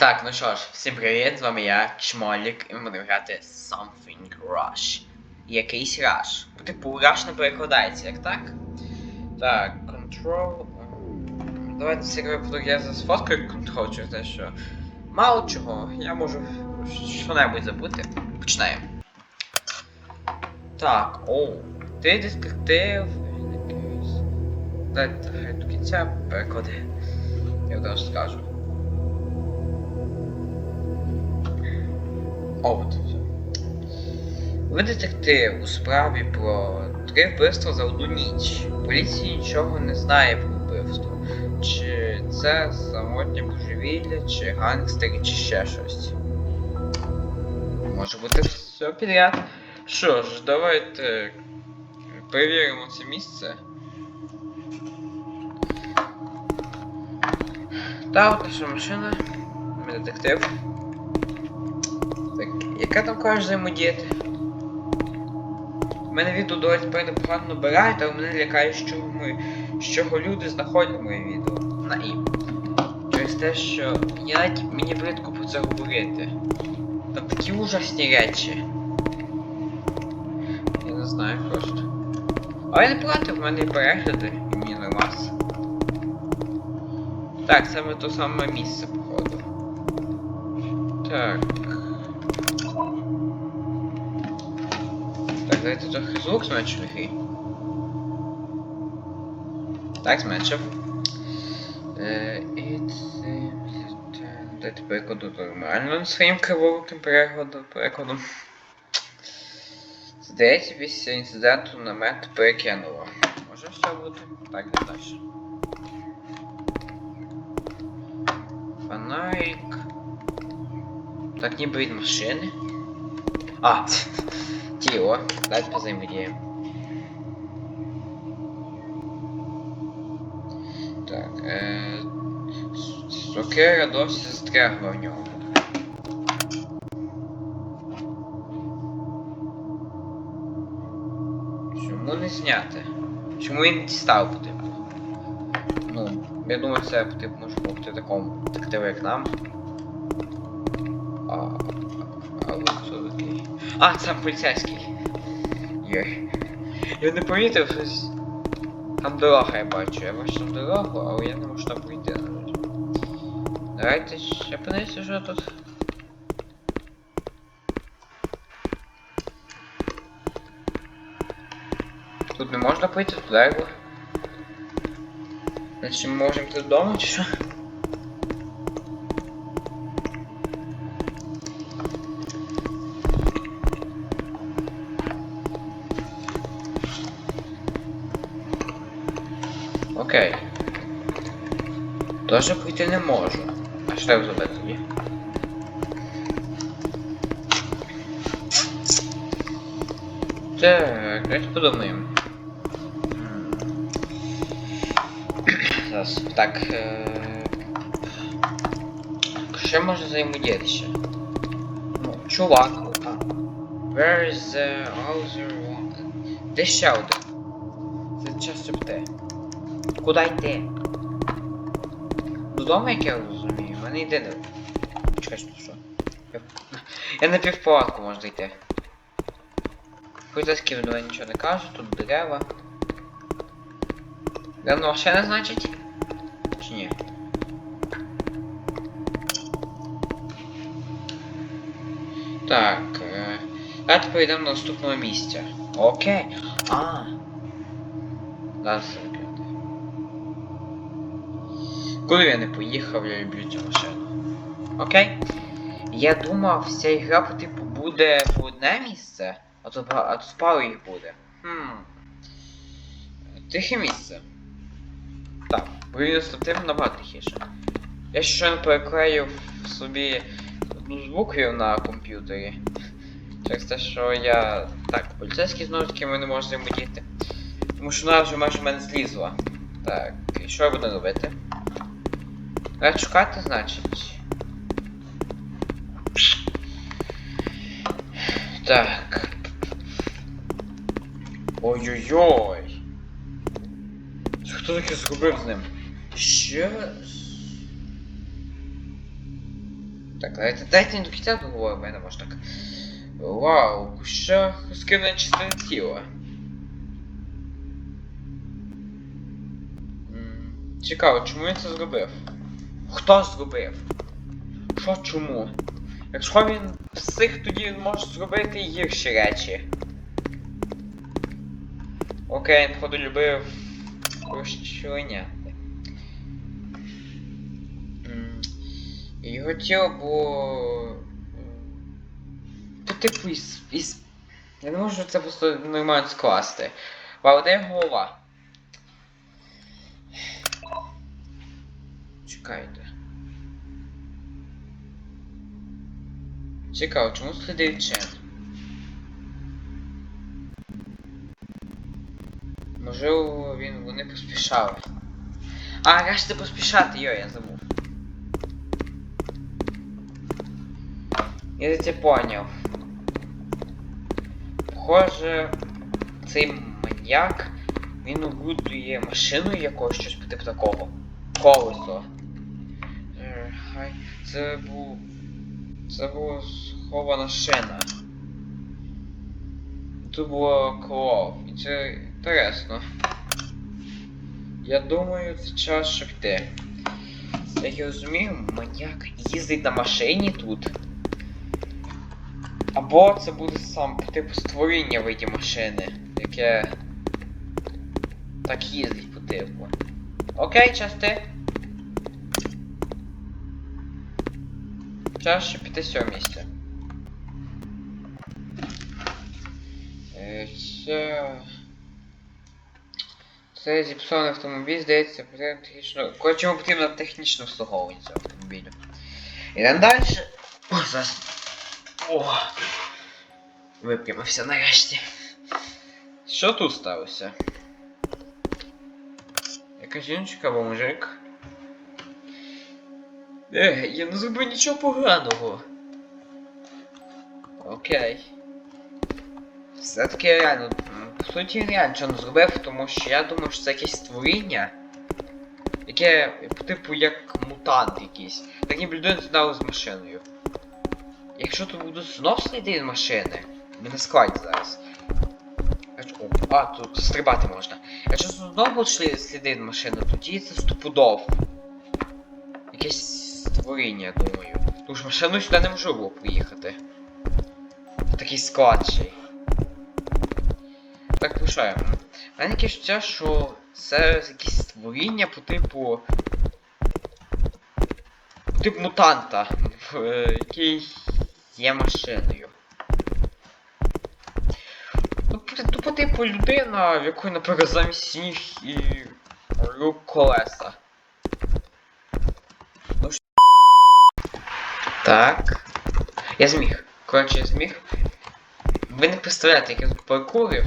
Так, ну що ж, всім привіт, з вами я, Чмолік, і ми будемо грати Something Rush. Якийсь Rush. Типу, Rush не перекладається, як так? Так, Control. Давайте випадок я сфоткаю Control через те, що мало чого, я можу що-небудь забути. Починаємо. Так, оу. Ти детектив. Дайте до кінця переклади. Я одразу скажу. О, Ви детектив у справі про три вбивства за одну ніч. Поліція нічого не знає про вбивство. Чи це самотнє божевілля, чи гангстери, чи ще щось. Може бути все підряд. Що ж, давайте перевіримо це місце. Та от наша машина. Ми детектив. Яка там кажеш? У мене відео доволі непогано набирають, але мене лякає, що ми, з чого люди знаходять моє відео. На і. Через те, що я мені бридко про це говорити. Там такі ужасні речі. Я не знаю просто. Але я не проти, в мене і перегляди, і мені нормас. Так, саме то саме місце, походу. Так. Давайте трохи звук зменшив грі. Так, зменшив. Е, і це... Дайте перекладу нормально своїм криворуким перекладом. перекладом. Здається, після інциденту намет перекинуло. Може все бути? Так, не далі. Фонарик. Так, ніби від машини. А, тіло. Давайте позаимодіємо. Так, е... Сокира досі застрягла в ньому. Чому не зняти? Чому він дістав потрібно? Ну, я думаю, це потрібно може бути такому детективу, як нам. А, це поліцейський. Є. Я не помітив щось. Там дорога я бачу. Я бачу там дорогу, але я не можу там пройти. Давайте ще подивимося, що тут. Тут не можна пройти туди. Значить ми можемо йти вдома чи що? Тоже пройти не можу. А що я зробити тоді? Так, давайте подумаємо. Зараз, так. Е... Що може взаємодіяти ще? Ну, чувак. А. Where is the other one? Де ще один? Це час щоб ти. Куди йти? Додому, як я розумію, в мене йде не. Чекай, що що? Я, на півпалатку можна йти. Поліцейські до мене нічого не кажуть, тут дерева. Давно машина, значить? Чи ні? Так. Е... Давайте перейдемо до наступного місця. Окей. А. Зараз Куди я не поїхав, я люблю цю машину. Окей. Я думав, вся ігра по типу буде в одне місце, а то, а тут пару їх буде. Хм. Тихе місце. Так, порівняно з набагато тихіше. Я щойно переклеїв собі одну з буквів на комп'ютері. Через те, що я. Так, поліцейські знову таки ми не можемо взаємодіяти. Тому що вона вже майже в мене злізла. Так, і що я буду робити? Треба шукати, значить. Так. Ой-ой-ой. Хто таке зробив з ним? Ще. Так, дайте, дайте не до кінця договоримо, я не можу так. Вау, що скине частини тіла. Цікаво, чому він це зробив? Хто зробив? Що чому? Якщо він псих, тоді він може зробити гірші речі. Окей, він походу любив розчленяти. І Його тіло було. По типу із. із. Я не можу це просто нормально скласти. Де голова? Чекайте. Цікаво, чому сліди від Чен? Можливо, він, вони поспішали. А, решти поспішати, йо, я забув. Я це поняв. Похоже, цей маньяк, він обудує машину якогось щось по типу такого. Колесо. Це був. Це була схована шина. Тут було кров. І це інтересно. Я думаю, це час йти. Як я розумію, маньяк їздить на машині тут. Або це буде сам типу створіння в виді машини, яке так їздить по типу. Окей, час Час ще піти з цього місця. Е, Це... Це зіпсований автомобіль, здається, потрібно технічно... Коротше, йому потрібно технічне обслуговування цього автомобілю. Ідемо далі. О, зараз. О! Випрямився нарешті. Що тут сталося? Яка жіночка або мужик? Е, я не зробив нічого поганого. Окей. Все-таки реально, по суті, я нічого не зробив, тому що я думав, що це якесь створіння. Яке, типу, як мутант якийсь. Так ніби людина з машиною. Якщо тут будуть знов сліди машини, ми на складі зараз. А, тут стрибати можна. Якщо знову будуть сліди машини, тоді це стопудов. Якесь створіння, думаю. Тому що машину сюди неможливо було приїхати. Такий склад ще й. Так, лишаємо. У мене таке відчуття, що це якесь створіння по типу. По типу мутанта, е, який є машиною. Ну, по, ну, типу людина, в якої, наприклад, замість ніг і рук колеса. Ну, що... Так. Я зміг. Коротше, я зміг. Ви не представляєте, як я тут паркурив.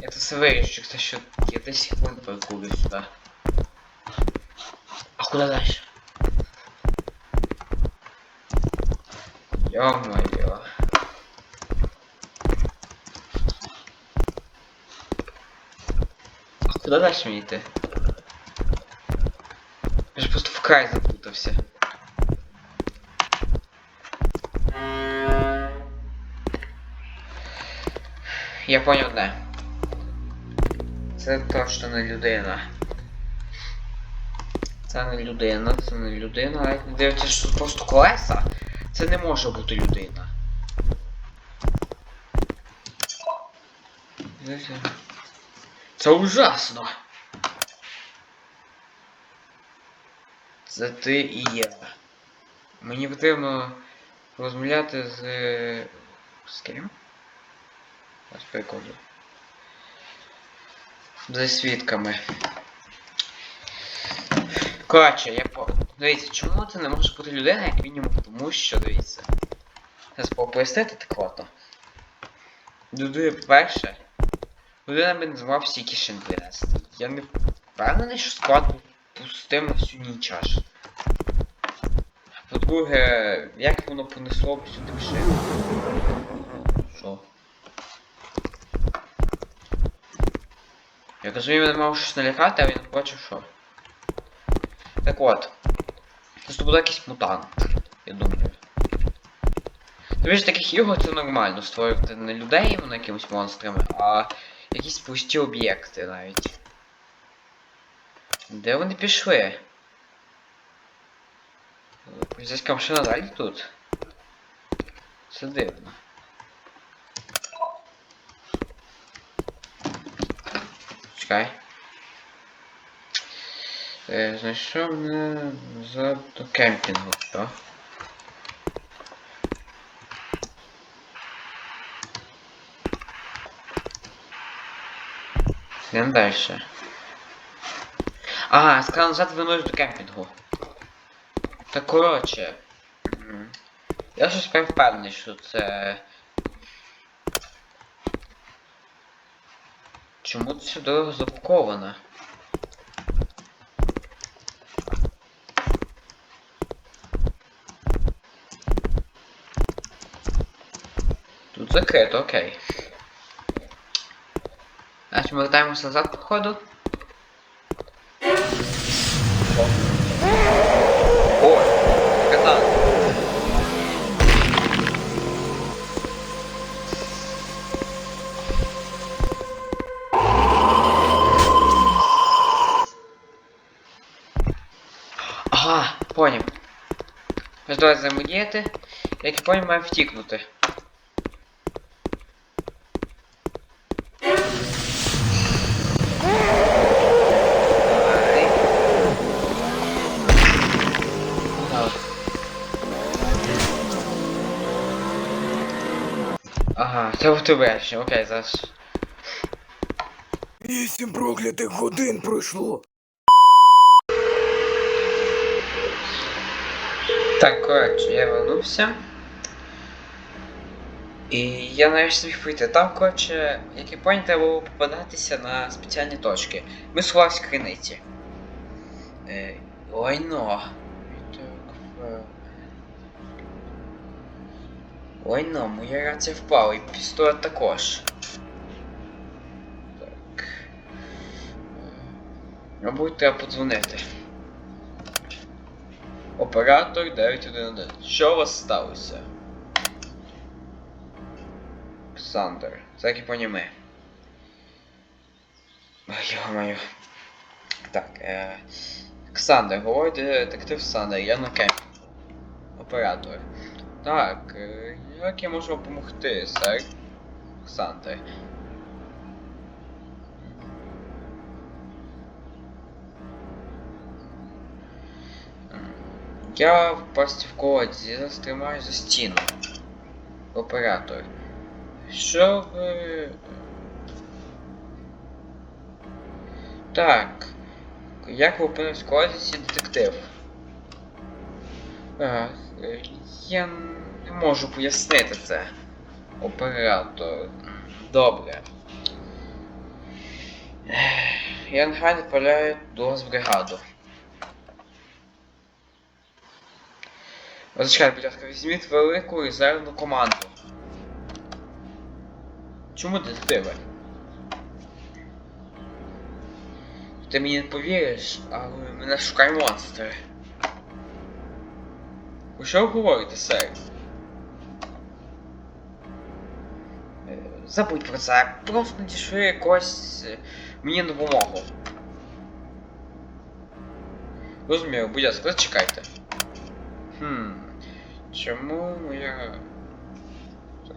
Я тут все вирішу, це що я 10 секунд паркурив сюди. А куди далі? Ё-моё. А куди далі мені йти? Я ж просто в край запутався. Я понял одне. Це точно не людина. Це не людина, це не людина, навіть не що тут просто колеса. Це не може бути людина. Це ужасно. Це ти і я. Мені потрібно розмовляти з. з ким? Прикольно. За свідками. Коротше, я по... Дивіться, чому це не може бути людина, як мінімум, тому що, дивіться. Зараз пояснити так ото. Дудує перше. Людина би змогла всі кишин принести. Я не впевнений, що склад був пустим на всю ніч аж. По-друге, як воно понесло сюди машину? Що? Я розумію, він мав щось налякати, а він бачив що. Так от. Це буде якийсь мутант. Я думаю. Тобі ж таких ігор це нормально створювати не людей вони якимось монстрами, а якісь пусті об'єкти навіть. Де вони пішли? Поліцейська машина далі тут. Це дивно. Чекай. Е, знайшов мене за до кемпінгу, що? Йдемо дальше. А, сказав назад вернусь до кемпінгу. Та коротше. Я щось впевнений, що це. Чому це дорога заблокована? Тут закрито, окей. Значить, ми вертаємося назад, походу. Ага, поняв. Ось давай взаємодіяти. Як я поняв, має втікнути. Ага, це в тебе ще, окей, зараз. Вісім проклятих годин пройшло. Так, коротше, я вернувся. І я нарешті зміг прийти. Там, коротше, як я поняв, треба було попадатися на спеціальні точки. Ми сховалися в криниці. Е, лайно. Так, е. Лайно, моя рація впала, і пістолет також. Так. Е, Мабуть, треба подзвонити. Оператор 911. Що у вас сталося? Ксандер. Це як і поніми. Йо-моє. Так, е... Ксандер, говорить детектив Сандер, я на кемпі. Оператор. Так, е... як я можу допомогти, сер? Ксандер. Я в пасті в колоді, я тримаю за стіну. Оператор. Що ви. Так. Як в колодязі детектив? А, я не можу пояснити це. Оператор. Добре. Я негайно відправляю до вас бригаду. Зачекайте, будь ласка, візьміть велику резервну команду. Чому детективи? Ти мені не повіриш, але мене шукає монстр. Ви що ви говорите, сер? Е, Забудь про це, просто надійшли якось е, мені на допомогу. Розумію, будь ласка, зачекайте. Чому я. Так.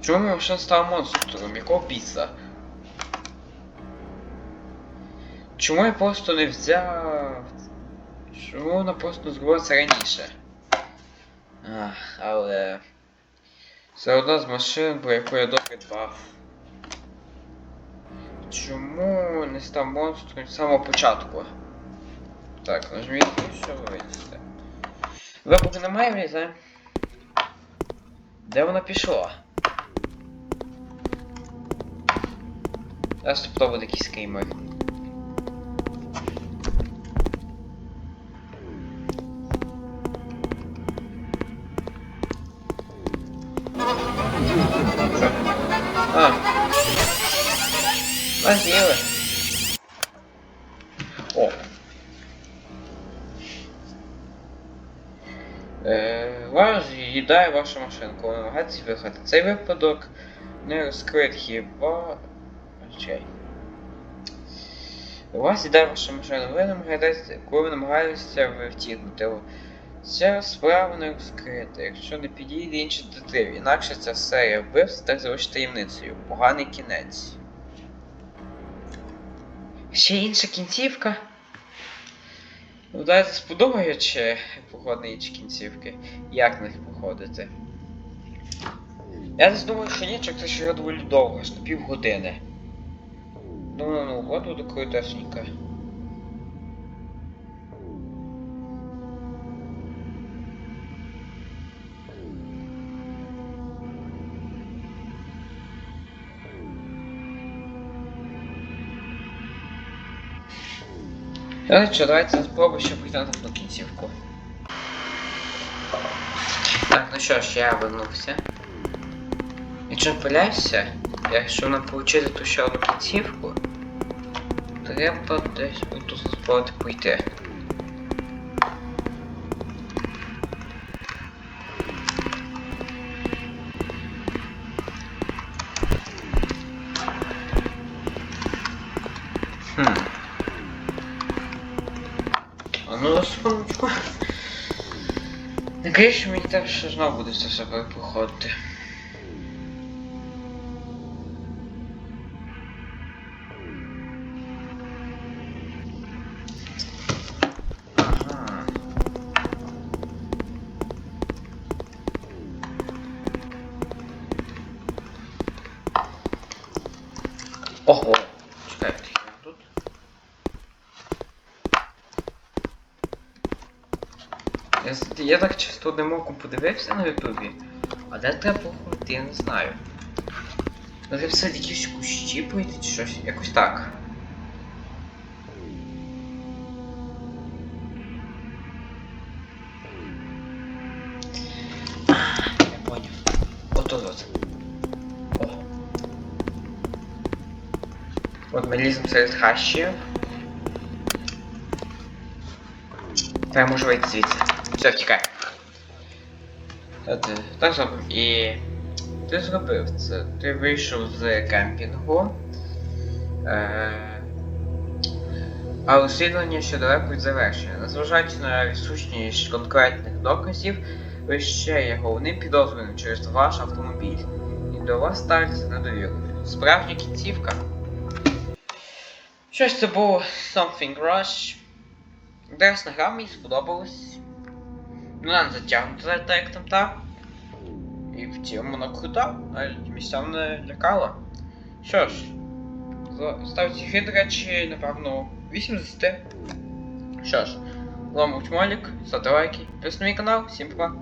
Чому моя машина стала монстром? Якого біса? Чому я просто не взяв. Чому вона просто не зробила це раніше? Ах, але. Це одна з машин, про яку я добре дбав. Чому не став монстром з самого початку? Так, нажміть, що вийдете. Вибуху немає влізе? Де вона пішла? Зараз тут буде якийсь скеймер. А. Возили. Е, вас їдає ваша машина, коли намагається виїхати. Цей випадок не розкрит хіба. Чай. У вас їдає ваша машина, ви намагаєтеся, коли ви намагаєтеся втікнути. Ця справа не розкрита, якщо не підійде інший детектив, інакше ця серія вбивств так залишить таємницею. Поганий кінець. Ще інша кінцівка. Ну, дайте сподобаючи походи інші кінцівки. Як на них походити? Я десь думаю, що ні, чак це ще доволі довго, аж на півгодини. Ну, ну, ну, от буде крутесенька. Так, що, давайте спробуємо ще на одну кінцівку. Так, ну що ж, я вернувся. Пыляйся? Я якщо нам отримати ту ще одну кінцівку, треба десь тут спробувати пройти. Що мені теж знову буде за собою проходити. Я, так часто демоку подивився на ютубі, а де треба походити, я не знаю. Ну треба все якісь кущі пройти чи щось, якось так. Я поняв. От от от. О. От ми ліземо серед хащів. Та можу вийти звідси. Все, втікай. Та так зробив. І ти зробив це. Ти вийшов з кемпінгу. Е... А розслідування ще далеко від завершення. Незважаючи на відсутність конкретних доказів, ви ще є головним підозрюваним через ваш автомобіль. І до вас ставиться недовірою. Справжня кінцівка. Щось це був Something Rush. Інтересна гра, мені сподобалось. Ну, не затягнута так, як там та. І в цілому вона крута, навіть місцями лякала. Що ж, за- ставте фід, до речі, напевно, 8 з 10. Що ж, з вами був Чмолік, ставте лайки, підписуйтесь на мій канал, всім па.